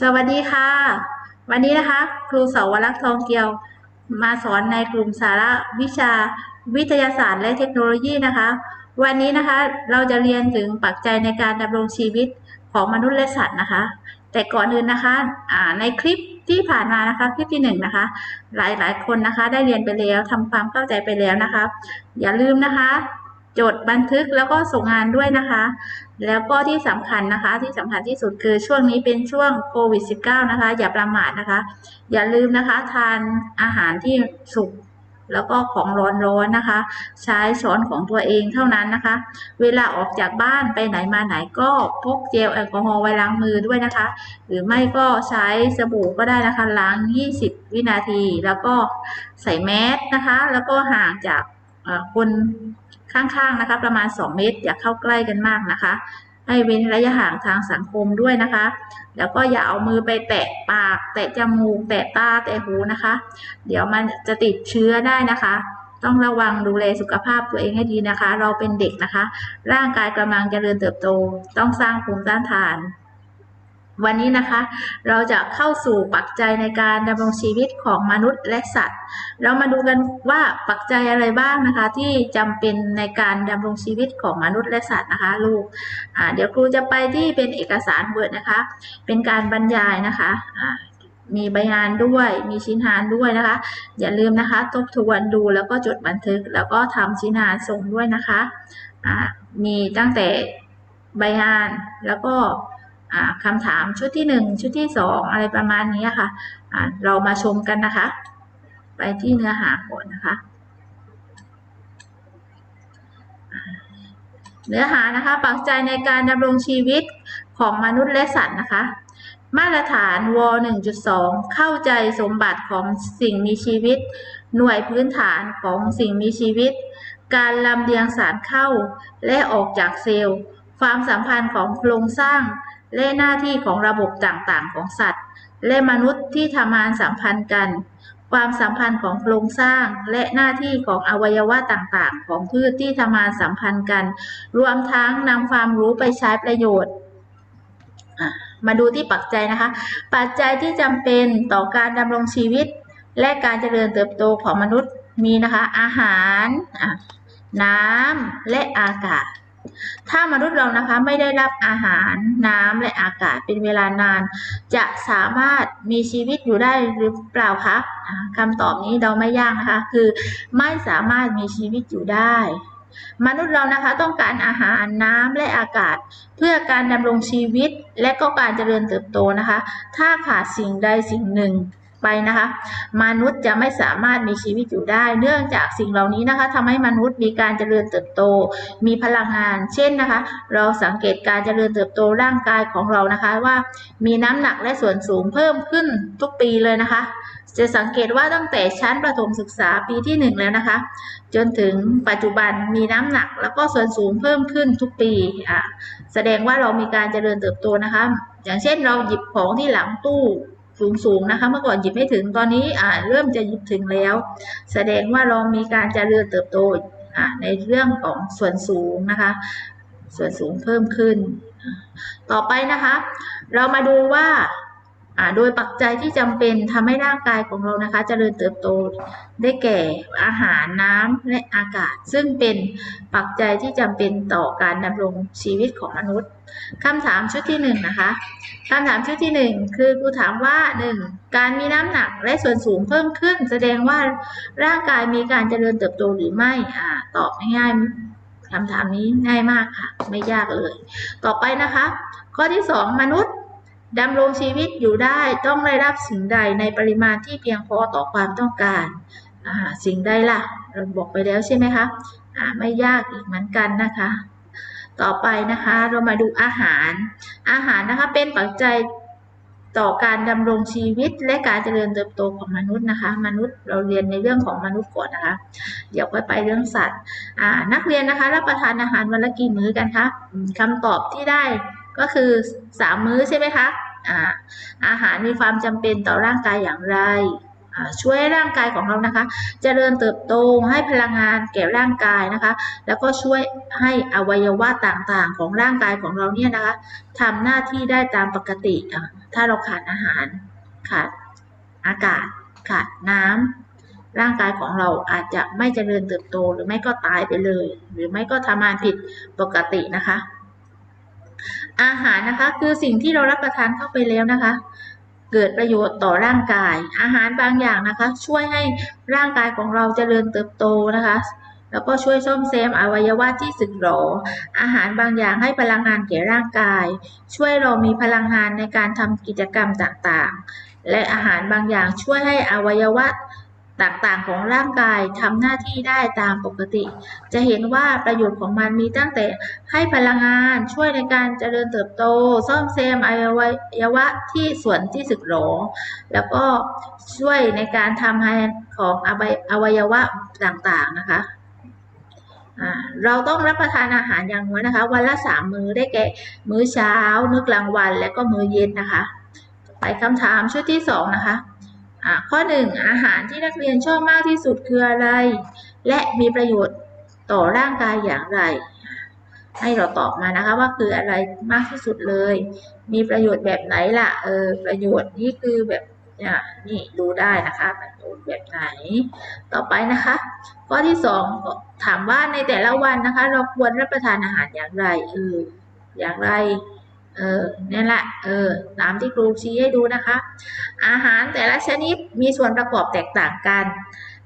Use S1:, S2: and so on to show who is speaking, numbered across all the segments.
S1: สวัสดีค่ะ วันนี้นะคะ ครูเสาวรักษ์ทองเกียว มาสอนในกลุ่มสาระวิชาวิทยาศาสตร์และเทคโนโลยีนะคะ วันนี้นะคะเราจะเรียนถึงปัจจัยในการดำรงชีวิตของมนุษย์และสัตว์นะคะ แต่ก่อนอื่นนะคะอ่าในคลิปที่ผ่านมานะคะคลิปที่หนึ่งนะคะ หลายหลายคนนะคะ ได้เรียนไปแล้วทำความเข้าใจไปแล้วนะคะ อย่าลืมนะคะ จดบันทึกแล้วก็ส่งงานด้วยนะคะ แล้วก็ที่สำคัญนะคะ ที่สำคัญที่สุดคือช่วงนี้เป็นช่วงโควิด -19 นะคะ อย่าประมาทนะคะ อย่าลืมนะคะ ทานอาหารที่สุกแล้วก็ของร้อนๆนะคะ ใช้ช้อนของตัวเองเท่านั้นนะคะ เวลาออกจากบ้านไปไหนมาไหนก็พกเจลแอลกอฮอล์ไว้ล้างมือด้วยนะคะ หรือไม่ก็ใช้สบู่ก็ได้นะคะล้าง 20 วินาที แล้วก็ใส่แมสนะคะ แล้วก็ห่างจากคน ข้างๆนะคะ ประมาณ 2 เมตร อย่าเข้าใกล้กันมากนะคะ ให้เว้นระยะห่างทางสังคมด้วยนะคะ แล้วก็อย่าเอามือไปแตะปาก แตะจมูก แตะตา แตะหูนะคะ เดี๋ยวมันจะติดเชื้อได้นะคะต้องระวังดูแลสุขภาพตัวเองให้ดีนะคะ เราเป็นเด็กนะคะ ร่างกายกำลังเจริญเติบโต ต้องสร้างภูมิต้านทาน วันนี้นะคะเราจะเข้าสู่ปัจจัยในการดำรงชีวิตของมนุษย์และสัตว์ เรามาดูกันว่าปัจจัยอะไรบ้างนะคะ ที่จำเป็นในการดำรงชีวิตของมนุษย์และสัตว์นะคะลูกเดี๋ยวครูจะไปที่เป็นเอกสารเวิร์ดนะคะ เป็นการบรรยายนะคะมีใบงานด้วย มีชิ้นงานด้วยนะคะ อย่าลืมนะคะทบทวนดูแล้วก็จดบันทึก แล้วก็ทำชิ้นงานส่งด้วยนะคะมีตั้งแต่ใบงานแล้วก็ คำถามชุดที่หนึ่งชุดที่สองอะไรประมาณนี้ค่ะอ่าเรามาชมกันนะคะ ไปที่เนื้อหาก่อนนะคะ เนื้อหานะคะปัจจัยในการดำรงชีวิตของมนุษย์และสัตว์นะคะมาตรฐานว1.2 เข้าใจสมบัติของสิ่งมีชีวิต หน่วยพื้นฐานของสิ่งมีชีวิต การลำเลียงสารเข้าและออกจากเซลล์ ความสัมพันธ์ของโครงสร้าง และหน้าที่ของระบบต่างๆ ของสัตว์ และมนุษย์ที่ทำงานสัมพันธ์กัน ความสัมพันธ์ของโครงสร้าง และหน้าที่ของอวัยวะต่างๆ ของพืชที่ทำงานสัมพันธ์กัน รวมทั้งนำความรู้ไปใช้ประโยชน์มาดูที่ปัจจัยนะคะ ปัจจัยที่จำเป็นต่อการดำรงชีวิต และการเจริญเติบโตของมนุษย์มีนะคะ อาหาร น้ำและอากาศ ถ้ามนุษย์เรานะคะไม่ได้รับอาหารน้ำและอากาศเป็นเวลานาน จะสามารถมีชีวิตอยู่ได้หรือเปล่าคะคำตอบนี้เราไม่ยากนะคะ คือไม่สามารถมีชีวิตอยู่ได้ มนุษย์เรานะคะต้องการอาหารน้ำและอากาศ เพื่อการดำรงชีวิตและก็การเจริญเติบโตนะคะ ถ้าขาดสิ่งใดสิ่งหนึ่ง ไปนะคะ มนุษย์จะไม่สามารถมีชีวิตอยู่ได้ เนื่องจากสิ่งเหล่านี้นะคะทำให้มนุษย์มีการเจริญเติบโต มีพลังงาน เช่นนะคะ เราสังเกตการเจริญเติบโตร่างกายของเรานะคะว่า มีน้ำหนักและส่วนสูงเพิ่มขึ้นทุกปีเลยนะคะ จะสังเกตว่าตั้งแต่ชั้นประถมศึกษาปีที่หนึ่งแล้วนะคะ จนถึงปัจจุบันมีน้ำหนักแล้วก็ส่วนสูงเพิ่มขึ้นทุกปีอะแสดงว่าเรามีการเจริญเติบโตนะคะ อย่างเช่นเราหยิบของที่หลังตู้ สูงๆนะคะ เมื่อก่อนหยิบไม่ถึงตอนนี้อ่าเริ่มจะหยิบถึงแล้ว แสดงว่าเรามีการเจริญเติบโตอ่าในเรื่องของส่วนสูงนะคะ ส่วนสูงเพิ่มขึ้น ต่อไปนะคะ เรามาดูว่าอ่า โดยปัจจัยที่จำเป็นทำให้ร่างกายของเรานะคะเจริญเติบโตได้แก่อาหารน้ำและอากาศ ซึ่งเป็นปัจจัยที่จำเป็นต่อการดำรงชีวิตของมนุษย์คำถามชุดที่หนึ่งนะคะคำถามชุดที่หนึ่งคือครูถามว่าหนึ่งการมีน้ำหนักและส่วนสูงเพิ่มขึ้น แสดงว่าร่างกายมีการเจริญเติบโตหรือไม่อ่าตอบง่ายคำถามนี้ง่ายมากค่ะ ไม่ยากเลย ต่อไปนะคะ ข้อที่สองมนุษย์ ดำรงชีวิตอยู่ได้ต้องได้รับสิ่งใดในปริมาณที่เพียงพอต่อความต้องการสิ่งใดล่ะเราบอกไปแล้วใช่ไหมคะไม่ยากอีกเหมือนกันนะคะ ต่อไปนะคะเรามาดูอาหาร อาหารนะคะเป็นปัจจัยต่อการดำรงชีวิตและการเจริญเติบโตของมนุษย์นะคะ มนุษย์เราเรียนในเรื่องของมนุษย์ก่อนนะคะ เดี๋ยวค่อยไปเรื่องสัตว์นักเรียนนะคะรับประทานอาหารวันละกี่มื้อกันคะคำตอบที่ได้ก็คือสามมื้อใช่ไหมคะ อาหารมีความจำเป็นต่อร่างกายอย่างไรช่วยร่างกายของเรานะคะเจริญเติบโตให้พลังงานแก่ร่างกายนะคะ แล้วก็ช่วยให้อวัยวะต่างๆ ของร่างกายของเราเนี่ยนะคะทำหน้าที่ได้ตามปกติ ถ้าเราขาดอาหาร ขาดอากาศ ขาดน้ำร่างกายของเราอาจจะไม่เจริญเติบโตหรือไม่ก็ตายไปเลย หรือไม่ก็ทำงานผิดปกตินะคะ อาหารนะคะคือสิ่งที่เรารับประทานเข้าไปแล้วนะคะ เกิดประโยชน์ต่อร่างกาย อาหารบางอย่างนะคะ ช่วยให้ร่างกายของเราเจริญเติบโตนะคะ แล้วก็ช่วยซ่อมแซมอวัยวะที่สึกหรอ อาหารบางอย่างให้พลังงานแก่ร่างกาย ช่วยเรามีพลังงานในการทำกิจกรรมต่างๆ และอาหารบางอย่างช่วยให้อวัยวะ ต่างๆของร่างกายทำหน้าที่ได้ตามปกติ จะเห็นว่าประโยชน์ของมันมีตั้งแต่ให้พลังงานช่วยในการเจริญเติบโต ซ่อมแซมอวัยวะที่ส่วนที่สึกหรอ แล้วก็ช่วยในการทำให้ของอวัยวะต่างๆนะคะเราต้องรับประทานอาหารอย่างน้อยนะคะ วันละสามมื้อได้แก่ มื้อเช้า มื้อกลางวันและก็มื้อเย็นนะคะ ไปคำถามชุดที่สองนะคะ ข้อหนึ่งอาหารที่นักเรียนชอบมากที่สุดคืออะไร และมีประโยชน์ต่อร่างกายอย่างไร ให้เราตอบมานะคะว่าคืออะไรมากที่สุดเลย มีประโยชน์แบบไหนล่ะเออประโยชน์นี่คือแบบอ่านี่ดูได้นะคะประโยชน์แบบไหน ต่อไปนะคะ ข้อที่สองถามว่าในแต่ละวันนะคะ เราควรรับประทานอาหารอย่างไรเอออย่างไร เออนี่ยแหละ เออ ตามที่ครูชี้ให้ดูนะคะ อาหารแต่ละชนิดมีส่วนประกอบแตกต่างกัน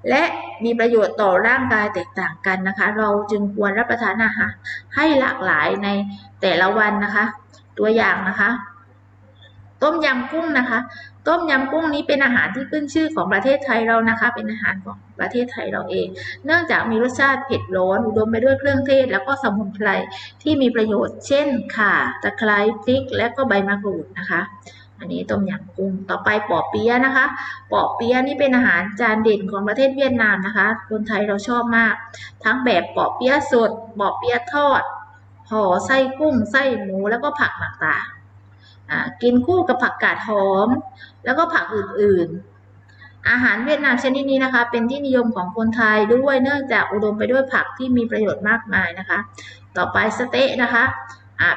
S1: และมีประโยชน์ต่อร่างกายแตกต่างกันนะคะ เราจึงควรรับประทานอาหารให้หลากหลายในแต่ละวันนะคะ ตัวอย่างนะคะ ต้มยำกุ้งนะคะ ต้มยำกุ้งนี้เป็นอาหารที่ขึ้นชื่อของประเทศไทยเรานะคะ เป็นอาหารของประเทศไทยเราเอง เนื่องจากมีรสชาติเผ็ดร้อนอุดมไปด้วยเครื่องเทศ แล้วก็สมุนไพรที่มีประโยชน์ เช่นข่าตะไคร้พริก และก็ใบมะกรูดนะคะ อันนี้ต้มยำกุ้งต่อไปปอเปี๊ยะนะคะปอเปี๊ยะนี่เป็นอาหารจานเด่นของประเทศเวียดนามนะคะ คนไทยเราชอบมาก ทั้งแบบปอเปี๊ยะสดปอเปี๊ยะทอดห่อไส้กุ้งไส้หมูแล้วก็ผักต่างๆ กินคู่กับผักกาดหอม แล้วก็ผักอื่นๆ อาหารเวียดนามชนิดนี้นะคะ เป็นที่นิยมของคนไทยด้วยเนื่องจากอุดมไปด้วยผักที่มีประโยชน์มากมายนะคะ ต่อไปสเต๊ะนะคะ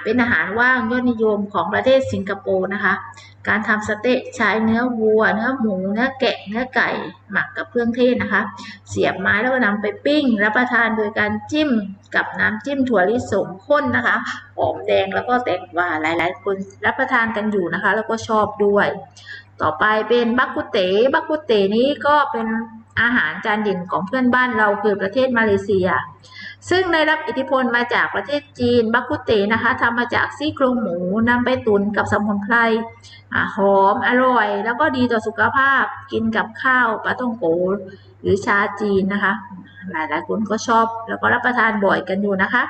S1: เป็นอาหารว่างยอดนิยมของประเทศสิงคโปร์นะคะ การทำสเต๊ะใช้เนื้อวัว เนื้อหมู เนื้อแกะ เนื้อไก่ หมักกับเครื่องเทศนะคะ เสียบไม้แล้วก็นำไปปิ้ง รับประทานโดยการจิ้ม กับน้ำจิ้มถั่วลิสงข้นนะคะ หอมแดงแล้วก็แตงกวาหลาย ๆ คนรับประทานกันอยู่นะคะ แล้วก็ชอบด้วย ต่อไปเป็นบักกุเตบักกุเตนี้ก็เป็นอาหารจานเด่นของเพื่อนบ้านเราคือประเทศมาเลเซีย ซึ่งได้รับอิทธิพลมาจากประเทศจีน บักกุเตนะคะทำมาจากซี่โครงหมูนำไปตุนกับสมุนไพรหอมอร่อย แล้วก็ดีต่อสุขภาพกินกับข้าวปลาท่องโกหรือชาจีนนะคะ หลายๆคนก็ชอบแล้วก็รับประทานบ่อยกันอยู่นะคะ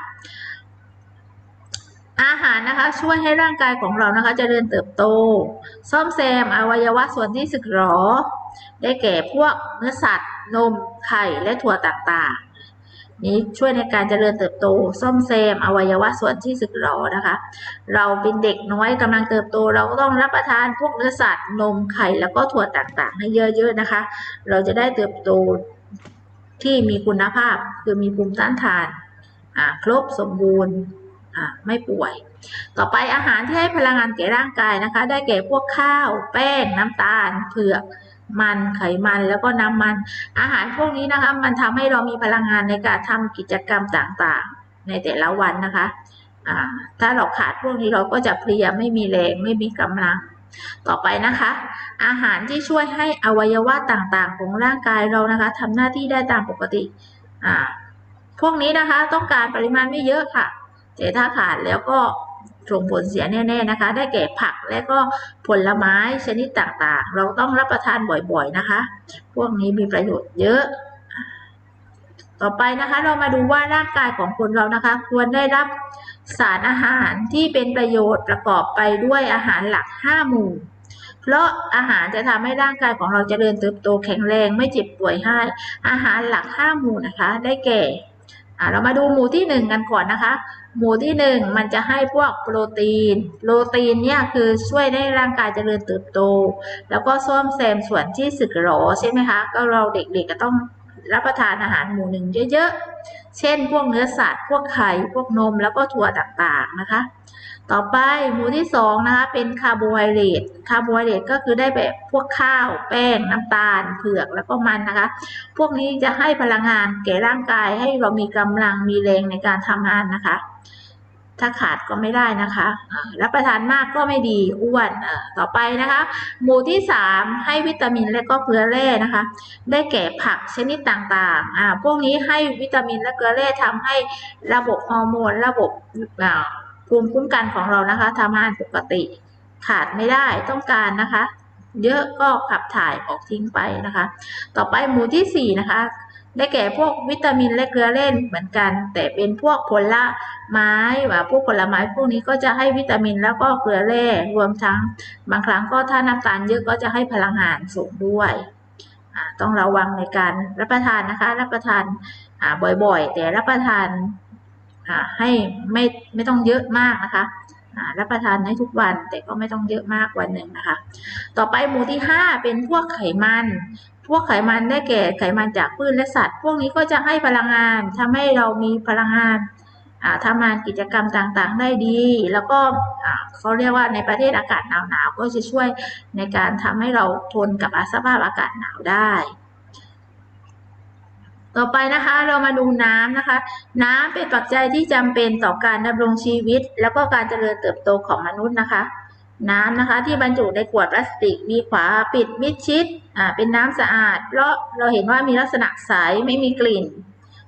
S1: อาหารนะคะช่วยให้ร่างกายของเรานะคะเจริญเติบโต ซ่อมแซมอวัยวะส่วนที่สึกหรอ ได้แก่พวกเนื้อสัตว์ นมไข่และถั่วต่างๆ นี้ช่วยในการเจริญเติบโต ซ่อมแซมอวัยวะส่วนที่สึกหรอนะคะ เราเป็นเด็กน้อยกำลังเติบโต เราก็ต้องรับประทานพวกเนื้อสัตว์นมไข่แล้วก็ถั่วต่างๆ ให้เยอะๆนะคะ เราจะได้เติบโตที่มีคุณภาพคือมีภูมิต้านทานครบสมบูรณ์ไม่ป่วย ต่อไปอาหารที่ให้พลังงานแก่ร่างกายนะคะ ได้แก่พวกข้าว แป้ง น้ำตาล เผือก มันไขมันแล้วก็น้ำมัน อาหารพวกนี้นะคะ มันทำให้เรามีพลังงานในการทำกิจกรรมต่างๆ ในแต่ละวันนะคะถ้าเราขาดพวกนี้เราก็จะเพลียไม่มีแรงไม่มีกำลัง ต่อไปนะคะ อาหารที่ช่วยให้อวัยวะต่างๆ ของร่างกายเรานะคะทำหน้าที่ได้ตามปกติพวกนี้นะคะต้องการปริมาณไม่เยอะค่ะแต่ถ้าขาดแล้วก็ ส่งผลเสียแน่ๆนะคะ ได้แก่ผักและก็ผลไม้ชนิดต่างๆ เราต้องรับประทานบ่อยๆนะคะ พวกนี้มีประโยชน์เยอะ ต่อไปนะคะเรามาดูว่าร่างกายของคนเรานะคะ ควรได้รับสารอาหารที่เป็นประโยชน์ประกอบไปด้วยอาหารหลัก 5 หมู่ เพราะอาหารจะทำให้ร่างกายของเราจเจริญเติบโตแข็งแรงไม่เจ็บป่วยให้อาหารหลัก 5 หมู่นะคะ ได้แก่ อ่าเรามาดูหมู่ที่หนึ่งกันก่อนนะคะ หมู่ที่หนึ่งมันจะให้พวกโปรตีน โปรตีนเนี่ยคือช่วยให้ร่างกายเจริญเติบโต แล้วก็ซ่อมแซมส่วนที่สึกหรอใช่ไหมคะ ก็เราเด็กๆก็ต้องรับประทานอาหารหมู่หนึ่งเยอะๆ เช่น พวกเนื้อสัตว์ พวกไข่ พวกนม แล้วก็ถั่วต่างๆนะคะ ต่อไปหมู่ที่สองนะคะเป็นคาร์โบไฮเดรตคาร์โบไฮเดรตก็คือได้แบบพวกข้าวแป้งน้ำตาลเผือกแล้วก็มันนะคะ พวกนี้จะให้พลังงานแก่ร่างกายให้เรามีกำลังมีแรงในการทำงานนะคะ ถ้าขาดก็ไม่ได้นะคะรับประทานมากก็ไม่ดีอ้วนต่อไปนะคะ หมู่ที่สามให้วิตามินและก็เกลือแร่นะคะ ได้แก่ผักชนิดต่างๆอ่าพวกนี้ให้วิตามินและเกลือแร่ทำให้ระบบฮอร์โมนระบบอ่า ภูมิคุ้มกันของเรานะคะทำงานปกติ ขาดไม่ได้ต้องการนะคะ เยอะก็ขับถ่ายออกทิ้งไปนะคะ ต่อไปหมู่ที่สี่นะคะได้แก่พวกวิตามินและเกลือแร่เหมือนกัน แต่เป็นพวกผลไม้ว่าพวกผลไม้พวกนี้ก็จะให้วิตามินแล้วก็เกลือแร่รวมทั้งบางครั้งก็ถ้าน้ำตาลเยอะก็จะให้พลังงานสูงด้วยต้องระวังในการรับประทานนะคะ รับประทานบ่อยๆ แต่รับประทาน ให้ไม่ไม่ต้องเยอะมากนะคะรับประทานให้ทุกวันแต่ก็ไม่ต้องเยอะมากวันหนึ่งนะคะ ต่อไปหมู่ที่ห้าเป็นพวกไขมัน พวกไขมันได้แก่ไขมันจากพืชและสัตว์ พวกนี้ก็จะให้พลังงานทำให้เรามีพลังงานทำงานกิจกรรมต่างๆได้ดี แล้วก็เขาเรียกว่าในประเทศอากาศหนาวๆก็จะช่วยในการทำให้เราทนกับสภาพอากาศหนาวได้ ต่อไปนะคะเรามาดูน้ำนะคะ น้ำเป็นปัจจัยที่จำเป็นต่อการดำรงชีวิต แล้วก็การเจริญเติบโตของมนุษย์นะคะ น้ำนะคะที่บรรจุในขวดพลาสติกมีฝาปิดมิดชิดอ่าเป็นน้ำสะอาด เพราะเราเห็นว่ามีลักษณะใสไม่มีกลิ่น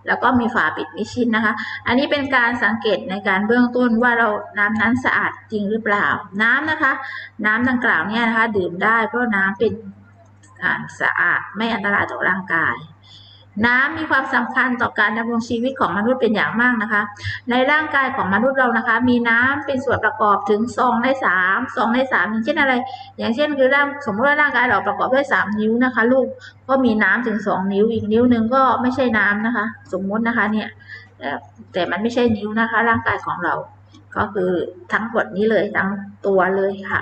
S1: แล้วก็มีฝาปิดมิดชิดนะคะ อันนี้เป็นการสังเกตในการเบื้องต้นว่าเราน้ำนั้นสะอาดจริงหรือเปล่า น้ำนะคะ น้ำดังกล่าวเนี่ยนะคะ ดื่มได้เพราะน้ำเป็นสะอาดไม่อันตรายต่อร่างกาย น้ำมีความสำคัญต่อการดำรงชีวิตของมนุษย์เป็นอย่างมากนะคะ ในร่างกายของมนุษย์เรานะคะ มีน้ำเป็นส่วนประกอบถึงสองในสามสองในสามอย่างเช่นอะไร อย่างเช่นคือร่างสมมติว่าร่างกายเราประกอบด้วยสามนิ้วนะคะ ลูกก็มีน้ำถึงสองนิ้วอีกนิ้วหนึ่งก็ไม่ใช่น้ำนะคะ สมมุตินะคะเนี่ยแต่มันไม่ใช่นิ้วนะคะ ร่างกายของเรา ก็คือทั้งหมดนี้เลยทั้งตัวเลยค่ะ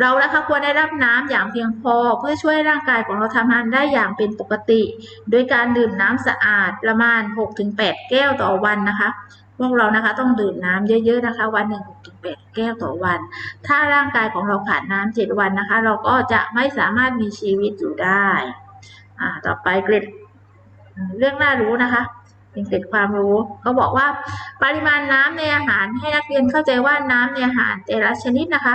S1: เรานะคะควรได้รับน้ำอย่างเพียงพอเพื่อช่วยร่างกายของเราทำงานได้อย่างเป็นปกติ โดยการดื่มน้ำสะอาดประมาณ 6-8 แก้วต่อวันนะคะพวกเรานะคะต้องดื่มน้ำเยอะ ๆนะคะ วันหนึ่ง6-8แก้วต่อวัน ถ้าร่างกายของเราขาดน้ำ7วันนะคะ เราก็จะไม่สามารถมีชีวิตอยู่ได้ อ่า ต่อไปเกร็ดเรื่องน่ารู้นะคะ เป็นเกร็ดความรู้เขาบอกว่าปริมาณน้ำในอาหารให้นักเรียนเข้าใจว่าน้ำในอาหารแต่ละชนิดนะคะ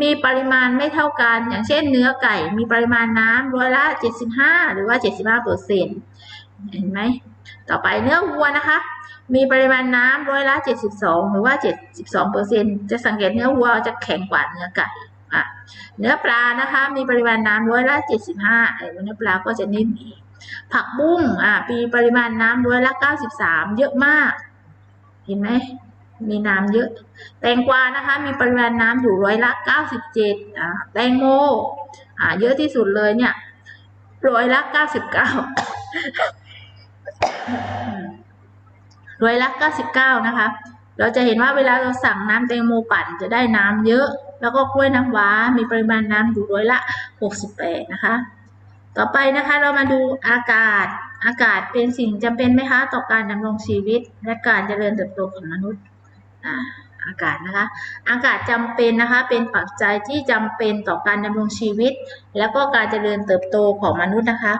S1: มีปริมาณไม่เท่ากัน อย่างเช่นเนื้อไก่มีปริมาณน้ำร้อยละ 75 หรือว่า 75เปอร์เซ็นต์เห็นไหมต่อไปเนื้อวัวนะคะ มีปริมาณน้ำร้อยละ 72 หรือว่า 72เปอร์เซ็นต์จะสังเกตเนื้อวัวจะแข็งกว่าเนื้อไก่อะเนื้อปลานะคะ มีปริมาณน้ำร้อยละ 75เนื้อปลาก็จะนิ่มอีก ผักบุ้งอะมีปริมาณน้ำร้อยละ 93 เยอะมาก เห็นไหมมีน้ำเยอะ แตงกวานะคะ มีปริมาณน้ำอยู่ร้อยละ 97 อ่าแตงโมอ่าเยอะที่สุดเลยเนี่ยร้อยละ 99ร้อยละ 99 นะคะ เราจะเห็นว่าเวลาเราสั่งน้ำแตงโมปั่นจะได้น้ำเยอะ แล้วก็กล้วยน้ำว้า มีปริมาณน้ำอยู่ร้อยละ 68 นะคะ ต่อไปนะคะเรามาดูอากาศ อากาศเป็นสิ่งจำเป็นไหมคะต่อการดำรงชีวิต และการเจริญเติบโตของมนุษย์อ่าอากาศนะคะ อากาศจำเป็นนะคะ เป็นปัจจัยที่จำเป็นต่อการดำรงชีวิต แล้วก็การเจริญเติบโตของมนุษย์นะคะ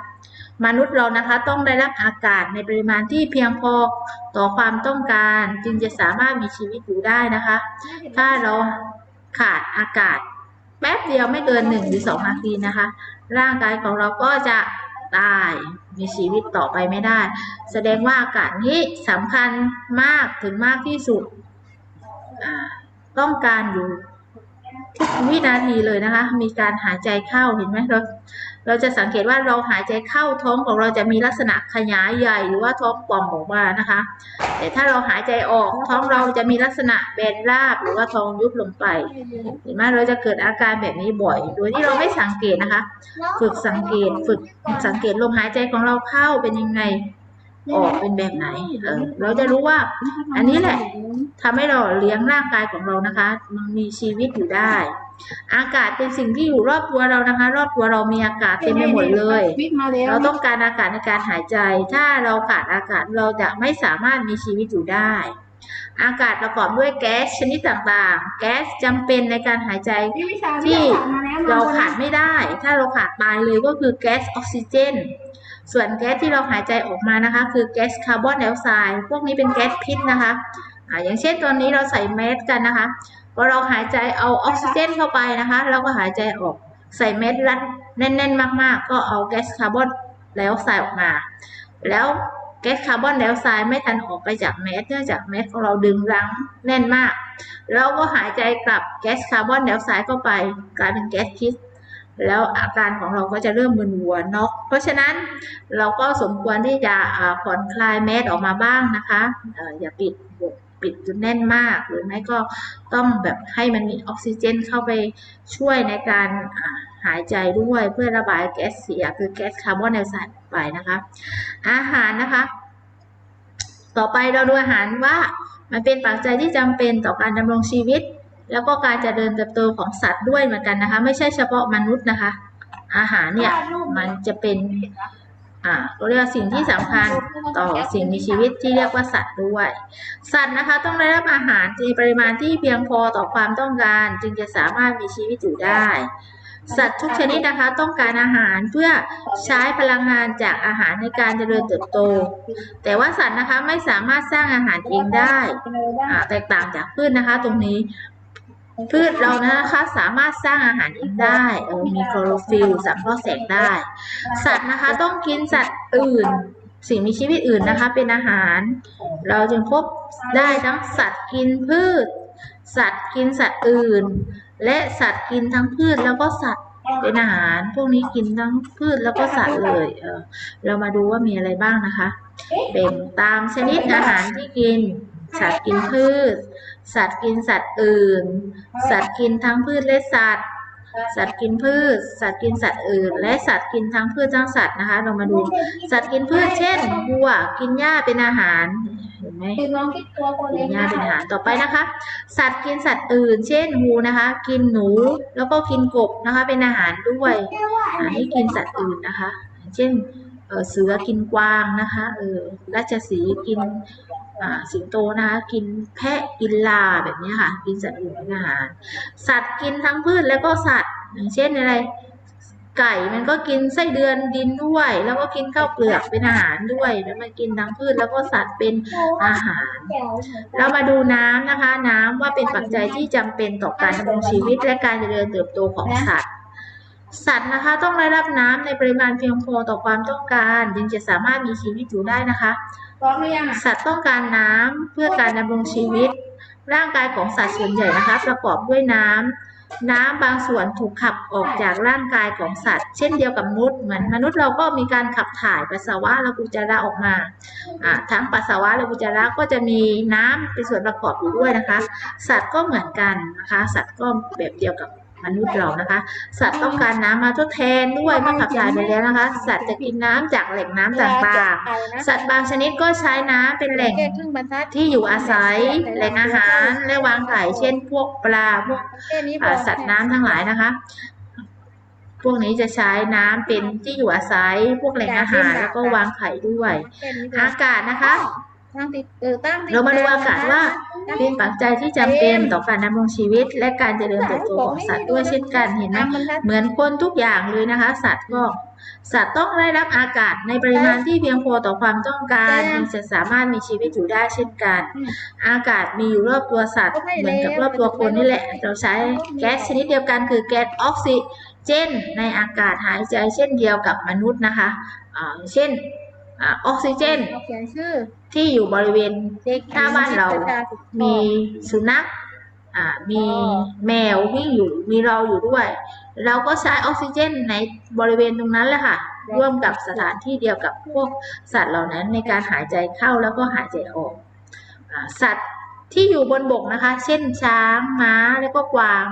S1: มนุษย์เรานะคะต้องได้รับอากาศในปริมาณที่เพียงพอต่อความต้องการจึงจะสามารถมีชีวิตอยู่ได้นะคะ ถ้าเราขาดอากาศแป๊บเดียวไม่เกินหนึ่งหรือสองนาทีนะคะ ร่างกายของเราก็จะตายมีชีวิตต่อไปไม่ได้ แสดงว่าอากาศนี้สำคัญมากถึงมากที่สุด ต้องการอยู่ทุกวินาทีเลยนะคะ มีการหายใจเข้าเห็นไหมเราเราจะสังเกตว่าเราหายใจเข้าท้องของเราจะมีลักษณะขยายใหญ่หรือว่าท้องป่องออกมานะคะ แต่ถ้าเราหายใจออกท้องเราจะมีลักษณะแบนราบหรือว่าท้องยุบลงไป เห็นไหมเราจะเกิดอาการแบบนี้บ่อย โดยที่เราไม่สังเกตนะคะ ฝึกสังเกตฝึกสังเกตลมหายใจของเราเข้าเป็นยังไงออกเป็นแบบไหนเออเราจะรู้ว่า อันนี้แหละทำให้เราเลี้ยงร่างกายของเรานะคะ มันมีชีวิตอยู่ได้ อากาศเป็นสิ่งที่อยู่รอบตัวเรานะคะ รอบตัวเรามีอากาศเต็มไปหมดเลย
S2: วิทย์มาแล้ว
S1: เราต้องการอากาศในการหายใจ ถ้าเราขาดอากาศเราจะไม่สามารถมีชีวิตอยู่ได้ อากาศประกอบด้วยแก๊สชนิดต่างๆ แก๊สจำเป็นในการหายใจ
S2: พี่วิชา
S1: ที่
S2: วิทย์ผ่นมาแล้ว
S1: เราขาดไม่ได้ ถ้าเราขาดตายเลยก็คือแก๊สออกซิเจน ส่วนแก๊สที่เราหายใจออกมานะคะ คือแก๊สคาร์บอนไดออกไซด์ พวกนี้เป็นแก๊สพิษนะคะอ่าอย่างเช่นตอนนี้เราใส่แมสกันนะคะ พอเราหายใจเอาออกซิเจนเข้าไปนะคะ เราก็หายใจออกใส่แมสรัดแน่นๆ มากๆ ก็เอาแก๊สคาร์บอนไดออกไซด์ออกมา แล้วแก๊สคาร์บอนไดออกไซด์ไม่ทันออกไปจากแมสเนื่องจากแมสของเราดึงรั้งแน่นมาก เราก็หายใจกลับแก๊สคาร์บอนไดออกไซด์เข้าไป กลายเป็นแก๊สพิษแล้วอาการของเราก็จะเริ่มมึนหัวนอกเพราะฉะนั้นเราก็สมควรที่จะผ่อนคลายแมสออกมาบ้างนะคะเอ่ออย่าปิด ปิดจนแน่นมาก หรือไม่ก็ต้องแบบให้มันมีออกซิเจนเข้าไปช่วยในการอ่าหายใจด้วยเพื่อระบายแก๊สเสียคือแก๊สคาร์บอนไดออกไซด์ออกไปนะคะ อาหารนะคะ ต่อไปเราดูอาหารว่ามันเป็นปัจจัยที่จำเป็นต่อการดำรงชีวิต แล้วก็การเจริญเติบโตของสัตว์ด้วยเหมือนกันนะคะ ไม่ใช่เฉพาะมนุษย์นะคะ อาหารเนี่ยมันจะเป็น อ่าเราเรียกว่าสิ่งที่สำคัญต่อสิ่งมีชีวิตที่เรียกว่าสัตว์ด้วย สัตว์นะคะต้องได้รับอาหารในปริมาณที่เพียงพอต่อความต้องการ จึงจะสามารถมีชีวิตอยู่ได้ สัตว์ทุกชนิดนะคะต้องการอาหารเพื่อใช้พลังงานจากอาหารในการเจริญเติบโต แต่ว่าสัตว์นะคะไม่สามารถสร้างอาหารเองได้ แตกต่างจากพืชนะคะ ตรงนี้ พืชเรานะคะสามารถสร้างอาหารเองได้เออมีคลอโรฟิลสังเคราะห์แสงได้ สัตว์นะคะต้องกินสัตว์อื่น สิ่งมีชีวิตอื่นนะคะ เป็นอาหาร เราจึงพบได้ทั้งสัตว์กินพืช สัตว์กินสัตว์อื่น และสัตว์กินทั้งพืชแล้วก็สัตว์เป็นอาหาร พวกนี้กินทั้งพืชแล้วก็สัตว์เลยเออเรามาดูว่ามีอะไรบ้างนะคะเป็นตามชนิดอาหารที่กิน สัตว์กินพืช สัตว์กินสัตว์อื่น สัตว์กินทั้งพืชและสัตว์ สัตว์กินพืช สัตว์กินสัตว์อื่น และสัตว์กินทั้งพืชทั้งสัตว์นะคะ เรามาดู สัตว์กินพืชเช่นวัวกินหญ้าเป็นอาหาร เห็นไหม
S2: คือน้องคิดตัวคน
S1: กิ
S2: เอนง
S1: หญ้าเป็นอาหาร ต่อไปนะคะ สัตว์กินสัตว์อื่น เช่นงูนะคะ กินหนู แล้วก็กินกบนะคะ เป็นอาหารด้วยอ่าให้กินสัตว์อื่นนะคะ เช่น เสือกินกวางนะคะเออราชสีกินสิงโตนะคะ กินแพะกินลาแบบนี้ค่ะ กินสัตว์อื่นเป็นอาหาร สัตว์กินทั้งพืชแล้วก็สัตว์ อย่างเช่นอะไร ไก่มันก็กินไส้เดือนดินด้วย แล้วก็กินข้าวเปลือกเป็นอาหารด้วยแล้วมันกินทั้งพืชแล้วก็สัตว์เป็นอาหาร เรามาดูน้ำนะคะ น้ำว่าเป็นปัจจัยที่จำเป็นต่อการดำรงชีวิตและการเจริญเติบโตของสัตว์ สัตว์นะคะต้องได้รับน้ำในปริมาณเพียงพอต่อความต้องการ จึงจะสามารถมีชีวิตอยู่ได้นะคะ
S2: พร้อมหรือยังอะ
S1: สัตว์ต้องการน้ำเพื่อการดำรงชีวิต ร่างกายของสัตว์ส่วนใหญ่นะคะ ประกอบด้วยน้ำน้ำบางส่วนถูกขับออกจากร่างกายของสัตว์ เช่นเดียวกับมนุษย์เหมือนมนุษย์เราก็มีการขับถ่ายปัสสาวะและอุจจาระออกมาอ่าทั้งปัสสาวะและอุจจาระก็จะมีน้ำเป็นส่วนประกอบอยู่ด้วยนะคะ สัตว์ก็เหมือนกันนะคะ สัตว์ก็แบบเดียวกับ มนุษย์เรานะคะ สัตว์ต้องการน้ำมาทดแทนด้วยเมื่อขับถ่ายไปแล้วนะคะ สัตว์จะกินน้ำจากแหล่งน้ำต่างๆ สัตว์บางชนิดก็ใช้น้ำเป็นแหล่ง
S2: แค่ครึ่งบรรทัด
S1: ที่อยู่อาศัยแหล่งอาหารและวางไข่เช่น พวกปลาพวก
S2: แค่นี้พอ
S1: อ่าสัตว์น้ำทั้งหลายนะคะ พวกนี้จะใช้น้ำเป็นที่อยู่อาศัย พวกแหล่งอาหารแล้วก็วางไข่ด้วย
S2: แค่นี้พอ
S1: อากาศนะคะ
S2: ตั้งติดเออตั้งติด
S1: เรามาดูอากาศว่าเป็นปัจจัยที่จำเป็นต่อการดำรงชีวิต และการเจริญเติบโตของสัตว์ด้วยเช่นกันเห็นไหม
S2: ตั้งบรรทัด
S1: เหมือนคนทุกอย่างเลยนะคะ สัตว์ก็สัตว์ต้องได้รับอากาศในปริมาณที่เพียงพอต่อความต้องการจึงจะสามารถมีชีวิตอยู่ได้เช่นกัน อากาศมีอยู่รอบตัวสัตว์ เหมือนกับรอบตัวคนนี่แหละ เราใช้แก๊สชนิดเดียวกันคือแก๊สออกซิเจนในอากาศหายใจเช่นเดียวกับมนุษย์นะคะอ่าเช่น อาออกซิเจน
S2: เขียนชื่อ
S1: ที่อยู่บริเวณ
S2: เด็ก
S1: หน้าบ้านเรามีสุนัขอ่ามีแมววิ่งอยู่มีเราอยู่ด้วย เราก็ใช้ออกซิเจนในบริเวณตรงนั้นแหละค่ะ ร่วมกับสถานที่เดียวกับพวกสัตว์เหล่านั้นในการหายใจเข้าแล้วก็หายใจออกอาสัตว์ ที่อยู่บนบกนะคะ เช่นช้าง ม้า แล้วก็กวาง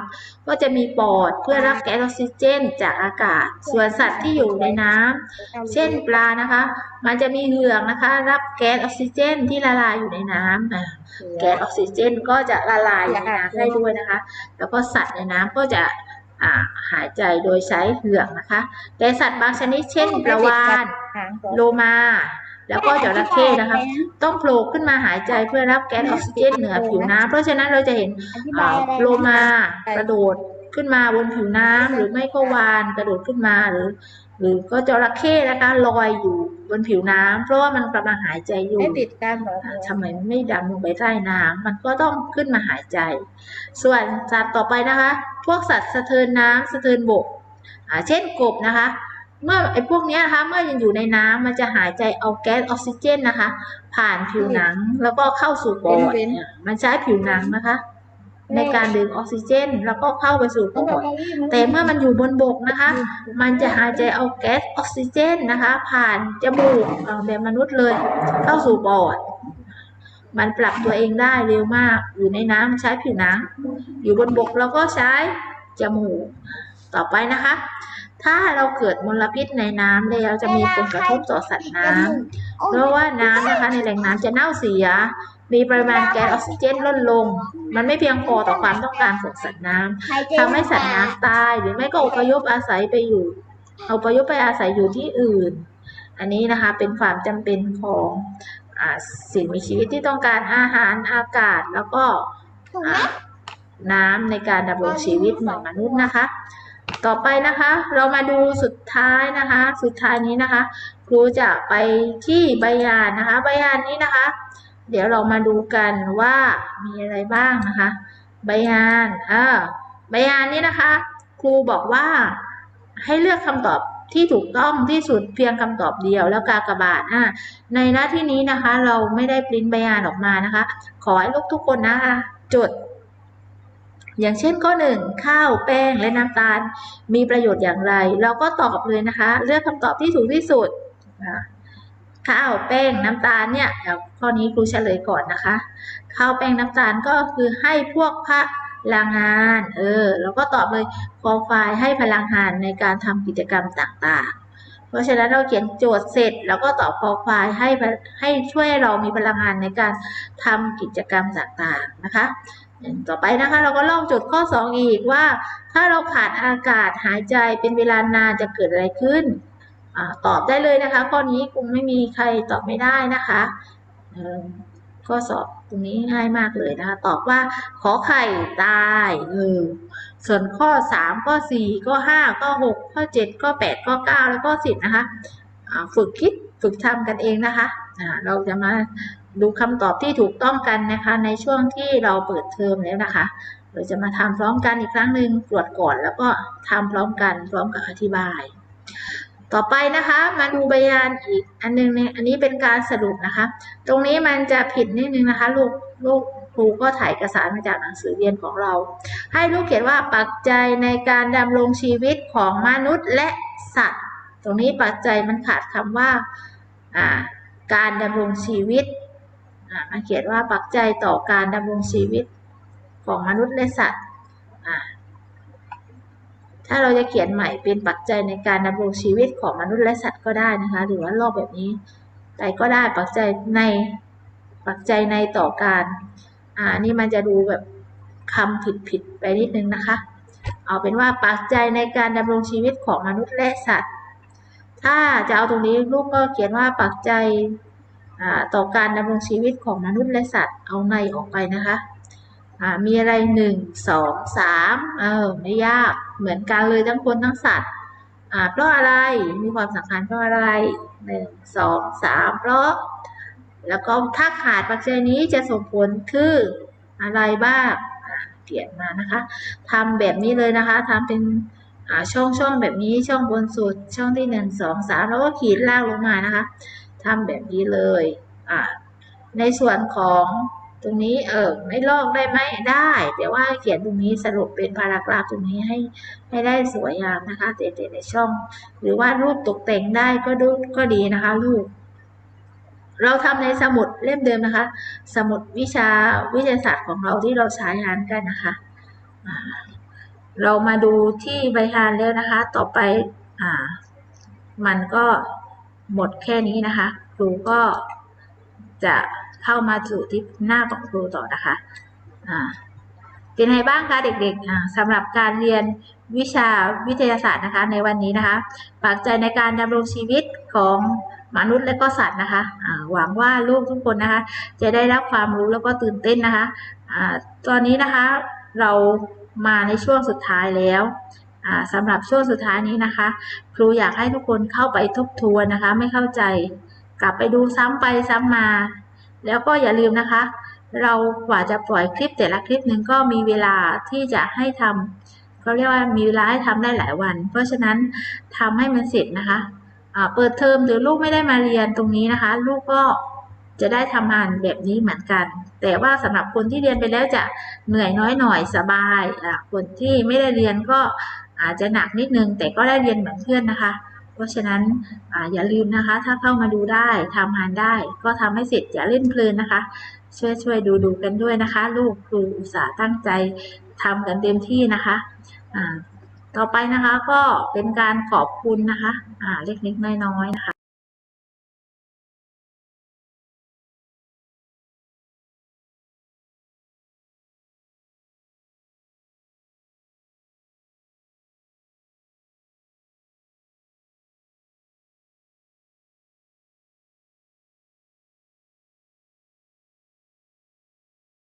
S1: ก็จะมีปอดเพื่อรับแก๊สออกซิเจนจากอากาศ ส่วนสัตว์ที่อยู่ในน้ำเช่นปลานะคะ มันจะมีเหงือกนะคะ รับแก๊สออกซิเจนที่ละลายอยู่ในน้ำอ่าแก๊สออกซิเจนก็จะละลายอยู่ในน้ำได้ด้วยนะคะ แล้วก็สัตว์ในน้ำก็จะอ่าหายใจโดยใช้เหงือกนะคะ แต่สัตว์บางชนิดเช่นปลาวาฬ
S2: หางของ
S1: โลมา แล้วก็จระเข้นะคะต้องโผล่ขึ้นมาหายใจเพื่อรับแก๊สออกซิเจนเหนือผิวน้ำเพราะฉะนั้นเราจะเห็น
S2: อธิ
S1: อ่า
S2: บายอะไร
S1: โลมากระโดดขึ้นมาบนผิวน้ำหรือไม่ก็วานกระโดดขึ้นมาหรือ หรือก็จระเข้นะคะลอยอยู่บนผิวน้ำเพราะว่ามันกำลังหายใจอยู่
S2: ไม่ติดกันเหรอ
S1: อ่าทำไมไม่ดำลงไปใต้น้ำมันก็ต้องขึ้นมาหายใจ ส่วนสัตว์ต่อไปนะคะ พวกสัตว์สะเทินน้ำสะเทินบกอ่าเช่นกบนะคะ เมื่อไอ้พวกเนี้ยนะคะเมื่อยังอยู่ในน้ำมันจะหายใจเอาแก๊สออกซิเจนนะคะ ผ่านผิวหนังแล้วก็เข้าสู่ปอดเนี่ยมันใช้ผิวหนังนะคะ ในการดึงออกซิเจน แล้วก็เข้าไปสู่ป
S2: ต้อง
S1: อ
S2: บอก
S1: ด
S2: ว่า
S1: แต่เมื่อมันอยู่บนบกนะคะ มันจะหายใจเอาแก๊สออกซิเจนนะคะ ผ่านจมูกอ่าแบบมนุษย์เลย เข้าสู่ปอดมันปรับตัวเองได้เร็วมาก อยู่ในน้ำใช้ผิวหนัง อยู่บนบกเราก็ใช้จมูก ต่อไปนะคะ ถ้าเราเกิดมลพิษในน้ำแล้วจะมีผลกระทบต่อสัตว์น้ำเพราะว่าน้ำนะคะในแหล่งน้ำจะเน่าเสีย มีปริมาณแก๊สออกซิเจนลดลง มันไม่เพียงพอต่อความต้องการของสัตว์น้ำทำให้สัตว์น้ำตาย หรือไม่ก็อพยพอาศัยไปอยู่อพยพไปอาศัยอยู่ที่อื่น อันนี้นะคะเป็นความจำเป็นของอาสิ่งมีชีวิตที่ต้องการอาหารอากาศแล้วก็อ่าน้ำในการดำรงชีวิตเหมือนมนุษย์นะคะ ต่อไปนะคะ เรามาดูสุดท้ายนะคะ สุดท้ายนี้นะคะ ครูจะไปที่ใบยานนะคะใบยานนี้นะคะ เดี๋ยวเรามาดูกันว่ามีอะไรบ้างนะคะ ใบยานเออใบยานนี้นะคะ ครูบอกว่าให้เลือกคำตอบที่ถูกต้องที่สุดเพียงคำตอบเดียวแล้วกากบาทอะในหน้าที่นี้นะคะ เราไม่ได้ปริ้นใบยานออกมานะคะ ขอให้ลูกทุกคนนะคะ จด อย่างเช่นข้อหนึ่งข้าวแป้งและน้ำตาล มีประโยชน์อย่างไร เราก็ตอบเลยนะคะ เลือกคำตอบที่ถูกที่สุดข้าวแป้งน้ำตาลเนี่ยเดี๋ยวข้อนี้ครูเฉลยก่อนนะคะ ข้าวแป้งน้ำตาลก็คือให้พวกพลังงาน เออ แล้วก็ตอบเลยคอไฟล์ให้พลังงานในการทำกิจกรรมต่างๆ เพราะฉะนั้นเราเขียนโจทย์เสร็จ แล้วก็ตอบคอควายให้ให้ช่วยเรามีพลังงานในการทำกิจกรรมต่างๆนะคะ ต่อไปนะคะเราก็ลองจทย์ข้อ 2 อีกว่า ถ้าเราขาดอากาศหายใจเป็นเวลานานจะเกิดอะไรขึ้นอตอบได้เลยนะคะ ข้อนี้คงไม่มีใครตอบไม่ได้นะคะข้อสอบตรงนี้ง่ายมากเลยนะคะตอบว่าขอไข่ตายเออส่วนข้อ 3 ข้อ 4 ข้อ 5 ข้อ 6 ข้อ 7 ข้อ 8 ข้อ 9 แล้วก็ 10 นะคะฝึกคิดฝึกทำกันเองนะคะเราจะมา ดูคำตอบที่ถูกต้องกันนะคะ ในช่วงที่เราเปิดเทอมแล้วนะคะ เราจะมาทำพร้อมกันอีกครั้งหนึ่งตรวจก่อนแล้วก็ทำพร้อมกันพร้อมกับอธิบาย ต่อไปนะคะมาดูใบยานอีกอันหนึงเนี่ยอันนี้เป็นการสรุปนะคะ ตรงนี้มันจะผิดนิดนึงนะคะ ลูกลูกครูก็ถ่ายเอกสารมาจากหนังสือเรียนของเรา ให้ลูกเขียนว่าปัจจัยในการดำรงชีวิตของมนุษย์และสัตว์ ตรงนี้ปัจจัยมันขาดคำว่าการดำรงชีวิต มาเขียนว่าปัจจัยต่อการดำรงชีวิตของมนุษย์และสัตว์ถ้าเราจะเขียนใหม่เป็นปัจจัยในการดำรงชีวิตของมนุษย์และสัตว์ก็ได้นะคะ หรือว่าลอกแบบนี้ไปก็ได้ปัจจัยในปัจจัยในต่อการ อ่า นี่มันจะดูแบบคำผิดผิดไปนิดนึงนะคะ เอาเป็นว่าปัจจัยในการดำรงชีวิตของมนุษย์และสัตว์ ถ้าจะเอาตรงนี้ลูกก็เขียนว่าปัจจัย ต่อการดำรงชีวิตของมนุษย์และสัตว์เอาในออกไปนะคะมีอะไรหนึ่งสองสามเออไม่ยากเหมือนกันเลยทั้งคนทั้งสัตว์เพราะอะไรมีความสำคัญเพราะอะไรหนึ่งสองสามเพราะ แล้วก็ถ้าขาดปัจจัยนี้จะส่งผลคืออะไรบ้างเขียนมานะคะทำแบบนี้เลยนะคะทำเป็นช่องช่องแบบนี้ช่องบนสุดช่องที่หนึ่งสองสามแล้วก็ขีดลากลงมานะคะ ทำแบบนี้เลยอ่าในส่วนของตรงนี้เออไม่ลอกได้ไหมได้ แต่ว่าเขียนตรงนี้สรุปเป็นพารากราฟตรงนี้ให้ให้ได้สวยงามนะคะเด็ดๆในช่อง หรือว่ารูปตกแต่งได้ก็ดูก็ดีนะคะลูกเราทำในสมุดเล่มเดิมนะคะ สมุดวิชาวิทยาศาสตร์ของเราที่เราใช้งานกันนะคะเรามาดูที่ใบงานแล้วนะคะ ต่อไปอ่า มันก็ หมดแค่นี้นะคะ ครูก็จะเข้ามาสู่ที่หน้าของครูต่อนะคะอ่าเป็นไงบ้างคะเด็กๆสำหรับการเรียนวิชาวิทยาศาสตร์นะคะ ในวันนี้นะคะฝากใจในการดำรงชีวิตของมนุษย์และก็สัตว์นะคะหวังว่าลูกทุกคนนะคะ จะได้รับความรู้แล้วก็ตื่นเต้นนะคะอ่าตอนนี้นะคะเรามาในช่วงสุดท้ายแล้ว สำหรับช่วงสุดท้ายนี้นะคะ ครูอยากให้ทุกคนเข้าไปทบทวนนะคะ ไม่เข้าใจ กลับไปดูซ้ำไปซ้ำมา แล้วก็อย่าลืมนะคะ เรากว่าจะปล่อยคลิปแต่ละคลิปหนึ่งก็มีเวลาที่จะให้ทำเขาเรียกว่ามีเวลาให้ทำได้หลายวัน เพราะฉะนั้นทำให้มันเสร็จนะคะเปิดเทอมหรือลูกไม่ได้มาเรียนตรงนี้นะคะ ลูกก็จะได้ทำงานแบบนี้เหมือนกัน แต่ว่าสำหรับคนที่เรียนไปแล้วจะเหนื่อยน้อยหน่อยสบายคนที่ไม่ได้เรียนก็ อาจจะหนักนิดนึงแต่ก็ได้เรียนเหมือนเพื่อนนะคะ เพราะฉะนั้นออย่าลืมนะคะ ถ้าเข้ามาดูได้ทำงานได้ ก็ทำให้เสร็จอย่าเล่นเพลินนะคะ ช่วยช่วยดูดูกันด้วยนะคะ ลูกครูอุตส่าห์ตั้งใจทำกันเต็มที่นะคะต่อไปนะคะก็เป็นการขอบคุณนะคะเล็กๆน้อยๆนะคะ